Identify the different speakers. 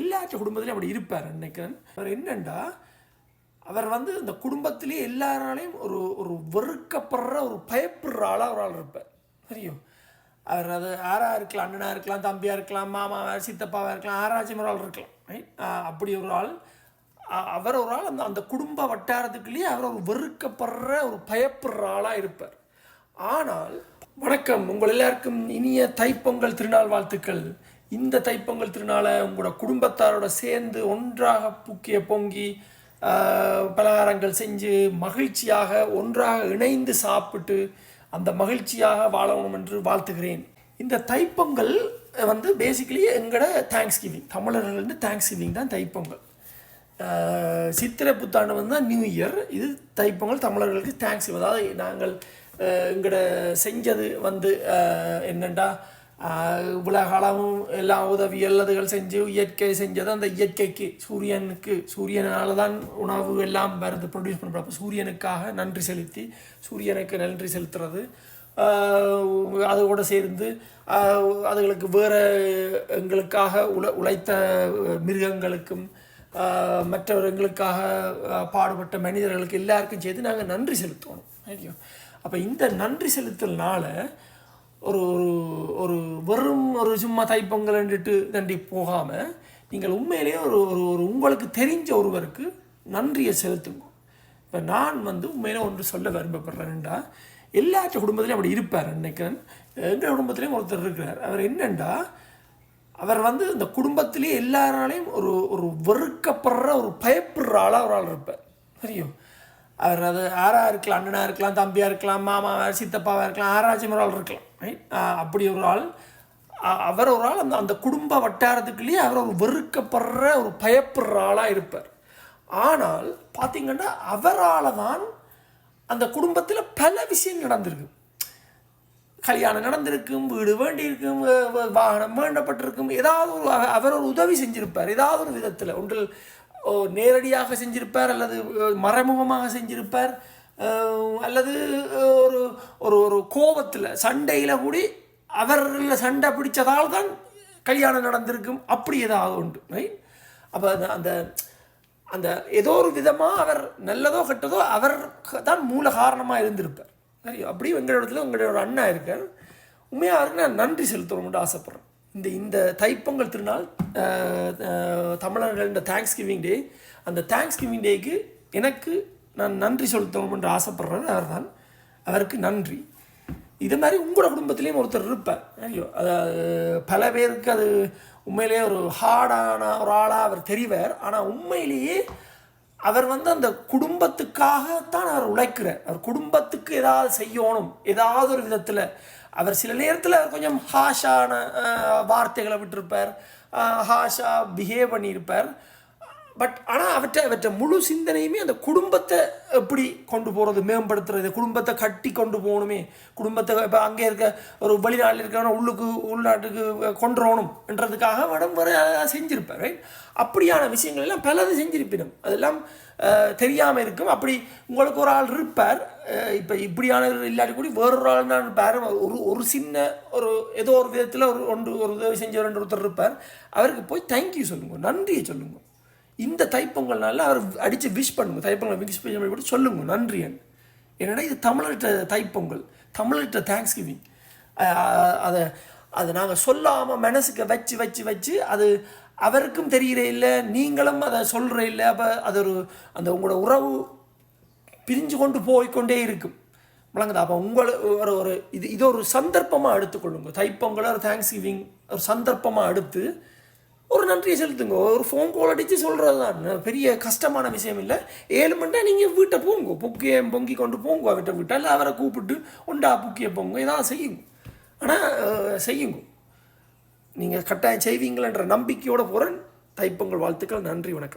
Speaker 1: எல்லாற்ற குடும்பத்திலையும் அப்படி இருப்பார் நினைக்கிறேன் அவர் என்னண்டா அவர் வந்து இந்த குடும்பத்திலே எல்லாராலையும் ஒரு ஒரு வெறுக்கப்படுற ஒரு பயப்படுற ஆளாக ஒரு ஆள் இருப்பார். தெரியும் அவர் அது ஆறாக இருக்கலாம் அண்ணனாக இருக்கலாம் தம்பியாக இருக்கலாம் மாமாவாக சித்தப்பாவாக இருக்கலாம் ஆராய்ச்சி ஒரு ஆள் இருக்கலாம். அப்படி ஒரு ஆள். அவர் ஒரு ஆள் அந்த அந்த குடும்ப வட்டாரத்துக்குள்ளேயே அவர் ஒரு வெறுக்கப்படுற ஒரு பயப்படுற ஆளாக இருப்பார். ஆனால் வணக்கம். உங்கள் எல்லாருக்கும் இனிய தைப்பொங்கல் திருநாள் வாழ்த்துக்கள். இந்த தைப்பொங்கல் திருநாளை உங்களோட குடும்பத்தாரோட சேர்ந்து ஒன்றாக பூக்கிய பொங்கி பலகாரங்கள் செஞ்சு மகிழ்ச்சியாக ஒன்றாக இணைந்து சாப்பிட்டு அந்த மகிழ்ச்சியாக வாழணும் என்று வாழ்த்துகிறேன். இந்த தைப்பொங்கல் வந்து பேசிக்கலி எங்களோட தேங்க்ஸ் கிவிங் தமிழர்கள் வந்து தேங்க்ஸ் கிவிங் தான் தைப்பொங்கல். சித்திரை புத்தாண்டு வந்து நியூ இயர் இது தைப்பொங்கல் தமிழர்களுக்கு தேங்க்ஸ் அதாவது நாங்கள் ஆஹ் எங்கட செஞ்சது வந்து என்னெண்டா என்னண்டா காலமும் எல்லா உதவி எல்லாதுகள் செஞ்சு இயற்கை செஞ்சது அந்த இயற்கைக்கு சூரியனுக்கு சூரியனால் தான் உணவு எல்லாம் வருது ப்ரொடியூஸ் பண்ணுறப்ப சூரியனுக்காக நன்றி செலுத்தி சூரியனுக்கு நன்றி செலுத்துறது அது அதோட சேர்ந்து அதுகளுக்கு வேறு எங்களுக்காக உழ உழைத்த மிருகங்களுக்கும் மற்றவர்களுக்காக பாடுபட்ட மனிதர்களுக்கு எல்லாருக்கும் சேர்த்து நாங்கள் நன்றி செலுத்தணும் ஐயோ அப்போ இந்த நன்றி செலுத்தல்னால ஒரு ஒரு ஒரு வெறும் ஒரு சும்மா தைப்பொங்கல்ன்ட்டு தண்டி போகாமல் நீங்கள் உண்மையிலேயே ஒரு ஒரு ஒரு உங்களுக்கு தெரிஞ்ச ஒருவருக்கு நன்றியை செலுத்துங்க. இப்போ நான் வந்து உண்மையில ஒன்று சொல்ல விரும்பப்படுறேன்டா எல்லாற்ற குடும்பத்திலையும் அப்படி இருப்பார் நினைக்கிறேன் எங்கள் குடும்பத்திலையும் ஒருத்தர் இருக்கிறார். அவர் என்னண்டா அவர் வந்து இந்த குடும்பத்திலேயே எல்லாராலையும் ஒரு ஒரு வெறுக்கப்படுற ஒரு பயப்படுற ஆளாக ஒரு ஆள் இருப்பார். தெரியும் அவர் அது ஆறாக இருக்கலாம் அண்ணனாக இருக்கலாம் தம்பியாக இருக்கலாம் மாமாவாக சித்தப்பாவாக இருக்கலாம் ஆராய்ச்சி ஒரு ஆள் இருக்கலாம் அப்படி ஒரு ஆள். அவர் ஒரு ஆள் அந்த அந்த குடும்ப வட்டாரத்துக்குள்ளேயே அவர் ஒரு வெறுக்கப்படுற ஒரு பயப்படுற ஆளாக இருப்பார். ஆனால் பார்த்தீங்கன்னா அவரால் தான் அந்த குடும்பத்தில் பல விஷயம் நடந்திருக்கு. கல்யாணம் நடந்திருக்கும் வீடு வேண்டியிருக்கும் வாகனம் வேண்டப்பட்டிருக்கும் ஏதாவது ஒரு அவ- அவர் ஒரு உதவி செஞ்சுருப்பார். ஏதாவது ஒரு விதத்தில் ஒன்றில் நேரடியாக செஞ்சிருப்பார் அல்லது மறைமுகமாக செஞ்சிருப்பார்? அல்லது ஒரு ஒரு ஒரு கோபத்தில் சண்டையில் கூடி அவரில் சண்டை பிடிச்சதால் தான் கல்யாணம் நடந்திருக்கும். அப்படி ஏதாவது உண்டு ரைட் அப்போ அந்த அந்த அந்த ஏதோ ஒரு விதமாக அவர் நல்லதோ கெட்டதோ அவர் தான் மூல காரணமாக இருந்திருப்பார். சரி அப்படி எங்களோட இடத்துல உங்களுடைய ஒரு அண்ணா இருக்கார். உண்மையாக அவருக்கு நான் நன்றி செலுத்தணும்னு ஆசைப்பட்றேன். இந்த இந்த தைப்பொங்கல் திருநாள் தமிழர்கள் இந்த தேங்க்ஸ் கிவிங் டே அந்த தேங்க்ஸ் கிவிங் டேக்கு எனக்கு நான் நன்றி செலுத்தணும்னு ஆசைப்படுறது அவர் தான் அவருக்கு நன்றி. இது மாதிரி உங்களோட குடும்பத்துலேயும் ஒருத்தர் இருப்பேன் ஐயோ அதாவது பல பேருக்கு அது உண்மையிலேயே ஒரு ஹார்டான ஒரு ஆளாக அவர் தெரிவார். ஆனால் உண்மையிலேயே அவர் வந்து அந்த குடும்பத்துக்காகத்தான் அவர் உழைக்கிறார். அவர் குடும்பத்துக்கு ஏதாவது செய்யணும். ஏதாவது ஒரு விதத்தில் அவர் சில நேரத்தில் கொஞ்சம் ஹாஷான வார்த்தைகளை விட்டிருப்பார். ஹாஷா பிஹேவ் பண்ணியிருப்பார். பட் ஆனால் அவற்றை அவற்றை முழு சிந்தனையுமே அந்த குடும்பத்தை எப்படி கொண்டு போகிறது மேம்படுத்துறது? குடும்பத்தை கட்டி கொண்டு போகணுமே. குடும்பத்தை இப்போ அங்கே இருக்க ஒரு வெளிநாட்டில் இருக்கிறவன உள்ளுக்கு உள்நாட்டுக்கு கொண்டுறணும் என்றதுக்காக வடம் வர செஞ்சுருப்பேன் ரைட் அப்படியான விஷயங்கள் எல்லாம் பலது செஞ்சிருப்பினும். அதெல்லாம் தெரியாமல் இருக்கும். அப்படி உங்களுக்கு ஒரு ஆள் இருப்பார். இப்போ இப்படியான இல்லாட்டி கூட வேறொரு ஆள் தான் இருப்பார். ஒரு ஒரு சின்ன ஒரு ஏதோ ஒரு விதத்தில் ஒரு ஒன்று ஒரு உதவி செஞ்ச ரெண்டு ஒருத்தர் இருப்பார். அவருக்கு போய் தேங்க்யூ சொல்லுங்க நன்றியை சொல்லுங்க. இந்த தைப்பொங்கல்னால அவர் அடித்து விஷ் பண்ணுங்க. தைப்பொங்கல் விஷ் பண்ணி கூட சொல்லுங்க. நன்றி என்னடா இது தமிழர்கிட்ட தைப்பொங்கல்? தமிழர்கிட்ட தேங்க்ஸ் கிவிங் அதை அதை நாங்கள் சொல்லாமல் மனசுக்கு வச்சு வச்சு வச்சு அது அவருக்கும் தெரிகிற இல்லை நீங்களும் அதை சொல்கிற இல்லை. அப்போ அது ஒரு அந்த உங்களோட உறவு பிரிஞ்சு கொண்டு போய்க்கொண்டே இருக்கும். விளங்குதா? அப்போ உங்களை ஒரு ஒரு இது இது ஒரு சந்தர்ப்பமாக எடுத்துக்கொள்ளுங்க. தைப்பொங்கலை ஒரு தேங்க்ஸ் கிவிங் ஒரு சந்தர்ப்பமாக எடுத்து ஒரு நன்றியை செலுத்துங்க. ஒரு ஃபோன் கால் அடித்து சொல்கிறது தான் பெரிய கஷ்டமான விஷயம் இல்லை. ஏழு மணிட்டா நீங்கள் வீட்டை போங்க. பொக்கியை பொங்கி கொண்டு போங்க அவர்கிட்ட விட்டா. இல்லை அவரை கூப்பிட்டு உண்டா புக்கியை போங்க. இதான் செய்யுங்க. ஆனால் செய்யுங்க. நீங்கள் கட்டாயம் செய்வீங்களன்ற நம்பிக்கையோடு போகிறேன் தைப்பொங்கல் வாழ்த்துக்கள். நன்றி வணக்கம்.